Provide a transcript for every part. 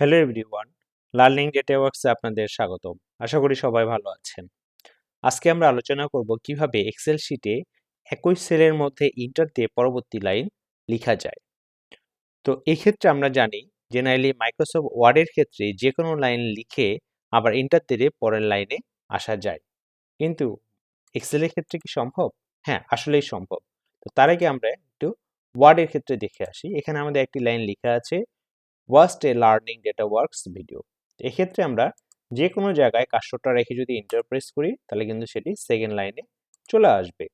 Hello everyone, learning data ওয়ার্কসে আপনাদের স্বাগতম। আশা করি সবাই ভালো আছেন। আজকে আমরা আলোচনা করব কীভাবে এক্সেল শিটে একই সেলের মধ্যে ইন্টার দিয়ে পরবর্তী লাইন লেখা যায়। তো এক্ষেত্রে আমরা জানি জেনারেলি মাইক্রোসফট ওয়ার্ডের ক্ষেত্রে যে কোনো লাইন লিখে আবার ইন্টার দিয়ে পরের লাইনে আসা যায়। কিন্তু এক্সেলের ক্ষেত্রে কি সম্ভব? হ্যাঁ আসলেই সম্ভব। তো তার আগে আমরা একটু ওয়ার্ডের ক্ষেত্রে দেখে আসি। এখানে আমাদের একটি লাইন লেখা আছে ওয়াস্ট এ লার্নিং ডেটা ওয়ার্কস ভিডিও এক্ষেত্রে আমরা যে কোনো জায়গায় কাস্টটা রেখে যদি ইন্টারপ্রেস করি, তাহলে কিন্তু সেটি সেকেন্ড লাইনে চলে আসবে।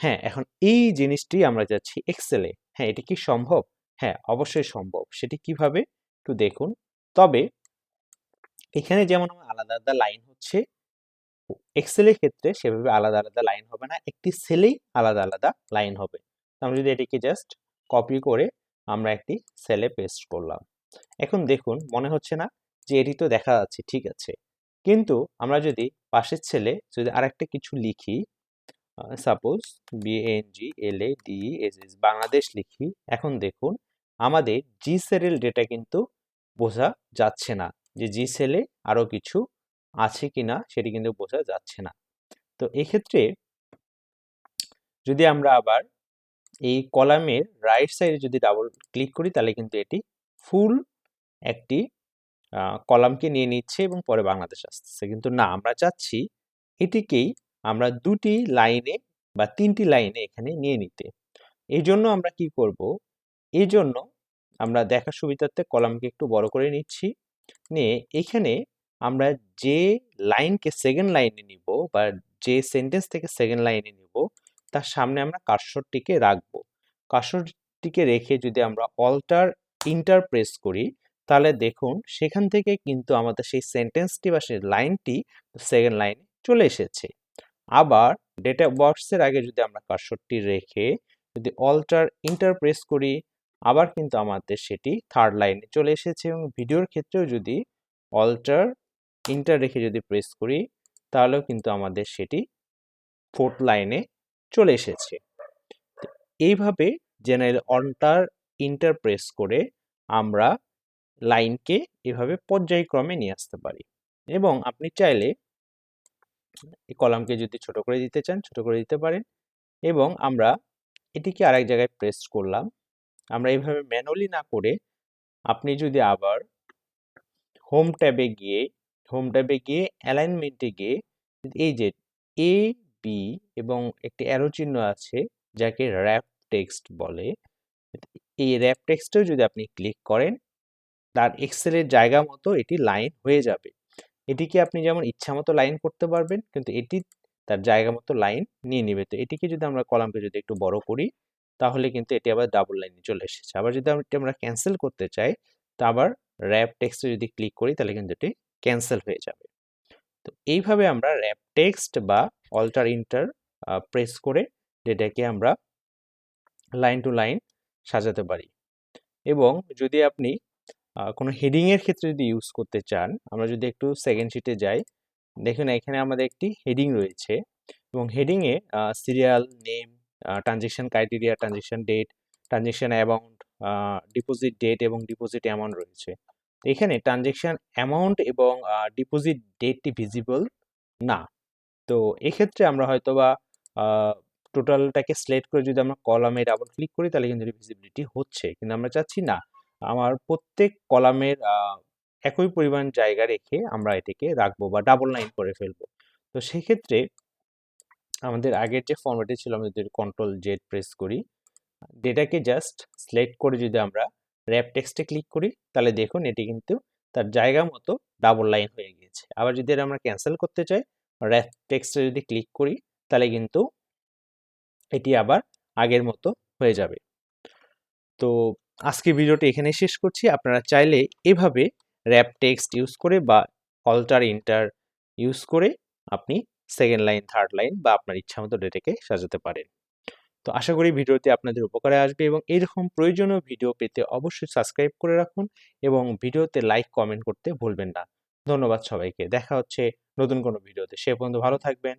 হ্যাঁ এখন এই জিনিসটি আমরা যাচ্ছি এক্সেলে হ্যাঁ এটি কি সম্ভব? হ্যাঁ অবশ্যই সম্ভব। সেটি কীভাবে? একটু দেখুন। তবে এখানে যেমন আলাদা আলাদা লাইন হচ্ছে এক্সেলের ক্ষেত্রে সেভাবে আলাদা আলাদা লাইন হবে না। একটি সেলেই আলাদা আলাদা লাইন হবে। আমরা যদি এটিকে জাস্ট কপি করে আমরা একটি সেলে পেস্ট করলাম। এখন দেখুন, মনে হচ্ছে না যে এটি তো দেখা যাচ্ছে, ঠিক আছে। কিন্তু আমরা যদি পাশের ছেলে যদি আরেকটা কিছু লিখি suppose BNG L A D S S Bangladesh লিখি, এখন দেখুন আমাদের জি সেলের ডেটা কিন্তু বোঝা যাচ্ছে না যে জি সেলে আরও কিছু আছে কি না সেটি কিন্তু বোঝা যাচ্ছে না। তো এক্ষেত্রে যদি আমরা আবার এই কলামের রাইট সাইডে যদি ডাবল ক্লিক করি, তাহলে কিন্তু এটি ফুল একটি কলামকে নিয়ে নিচ্ছে এবং পরে বাংলাদেশ আসতেছে। কিন্তু না, আমরা চাচ্ছি এটিকেই আমরা দুটি লাইনে বা তিনটি লাইনে এখানে নিয়ে নিতে। এই জন্য আমরা কি করব? এই জন্য আমরা দেখার সুবিধার্থে কলামকে একটু বড় করে নিচ্ছি। নিয়ে এখানে আমরা যে লাইনকে সেকেন্ড লাইনে নিব বা যে সেন্টেন্স থেকে সেকেন্ড লাইনে তার সামনে আমরা কার্সরটিকে রাখব। কার্সরটিকে রেখে যদি আমরা অল্টার ইন্টার প্রেস করি, তাহলে দেখুন সেখান থেকে কিন্তু আমাদের সেই সেন্টেন্সটি বা সেই লাইনটি সেকেন্ড লাইনে চলে এসেছে। আবার ডেটা বক্সের আগে যদি আমরা কার্সরটি রেখে যদি অল্টার ইন্টার প্রেস করি, আবার কিন্তু আমাদের সেটি থার্ড লাইনে চলে এসেছে এবং ভিডিওর ক্ষেত্রেও যদি অল্টার ইন্টার রেখে যদি প্রেস করি, তাহলেও কিন্তু আমাদের সেটি ফোর্থ লাইনে চলে এসেছে। এইভাবে জেনারেল অন্টার ইন্টারপ্রেস করে আমরা লাইনকে এভাবে পর্যায়ক্রমে নিয়ে আসতে পারি। এবং আপনি চাইলে এই কলামকে যদি ছোট করে দিতে চান, ছোট করে দিতে পারেন। এবং আমরা এটিকে আরেক জায়গায় প্রেস করলাম। আমরা এইভাবে ম্যানুয়ালি না করে আপনি যদি আবার হোম ট্যাবে গিয়ে হোম ট্যাবে গিয়ে অ্যালাইনমেন্টে গিয়ে, এই যে এ পি এবং একটি অ্যারো চিহ্ন আছে যাকে র্যাপ টেক্সট বলে। এই র্যাপ টেক্সটেও যদি আপনি ক্লিক করেন, তার এক্সেলের জায়গা মতো এটি লাইন হয়ে যাবে। এটিকে আপনি যেমন ইচ্ছা মতো লাইন করতে পারবেন, কিন্তু এটি তার জায়গা মতো লাইন নিয়ে নেবে। তো এটিকে যদি আমরা কলামকে যদি একটু বড় করি, তাহলে কিন্তু এটি আবার ডাবল লাইনে চলে এসেছে। আবার যদি আমরা ক্যান্সেল করতে চাই, তা আবার র্যাপ টেক্সটে যদি ক্লিক করি, তাহলে কিন্তু এটি ক্যান্সেল হয়ে যাবে। তো এইভাবে আমরা র্যাপ টেক্সট বা অল্টার ইন্টার প্রেস করে ডেটাকে আমরা লাইন টু লাইন সাজাতে পারি। এবং যদি আপনি কোনো হেডিংয়ের ক্ষেত্রে যদি ইউজ করতে চান, আমরা যদি একটু সেকেন্ড শিটে যাই, দেখুন এখানে আমাদের একটি হেডিং রয়েছে এবং হেডিংয়ে serial name transaction criteria transaction date transaction amount deposit date এবং ডিপোজিট অ্যামাউন্ট রয়েছে। এখানে ট্রানজেকশন অ্যামাউন্ট এবং ডিপোজিট ডেটটি ভিজিবল না। তো এক্ষেত্রে আমরা হয়তো বা টোটালটাকে সিলেক্ট করে যদি আমরা কলামে ডাবল ক্লিক করি, তাহলে কিন্তু ভিজিবিলিটি হচ্ছে। কিন্তু আমরা চাচ্ছি না, আমার প্রত্যেক কলামের একই পরিমাণ জায়গা রেখে আমরা এটিকে রাখব বা ডাবল লাইন করে ফেলব। তো সেক্ষেত্রে আমাদের আগের যে ফর্মেটে ছিল, আমরা যদি কন্ট্রোল জেড প্রেস করি ডেটাকে জাস্ট সিলেক্ট করে যদি আমরা র্যাপ টেক্সটে ক্লিক করি, তাহলে দেখুন এটি কিন্তু তার জায়গা মতো ডাবল লাইন হয়ে গিয়েছে। আবার যদি আমরা ক্যান্সেল করতে চাই র্যাপ টেক্সটে যদি ক্লিক করি, তাহলে কিন্তু এটি আবার আগের মতো হয়ে যাবে। তো আজকে ভিডিওটি এখানে শেষ করছি। আপনারা চাইলে এভাবে র্যাপ টেক্সট ইউজ করে বা অল্টার ইন্টার ইউজ করে আপনি সেকেন্ড লাইন, থার্ড লাইন বা আপনার ইচ্ছা মতো ডেটাকে সাজাতে পারেন। তো আশা করি ভিডিওটি আপনাদের উপকারে আসবে এবং এরকম প্রয়োজনীয় ভিডিও পেতে অবশ্যই সাবস্ক্রাইব করে রাখুন এবং ভিডিওতে লাইক, কমেন্ট করতে ভুলবেন না। ধন্যবাদ সবাইকে। দেখা হচ্ছে নতুন কোনো ভিডিওতে। সে পর্যন্ত ভালো থাকবেন।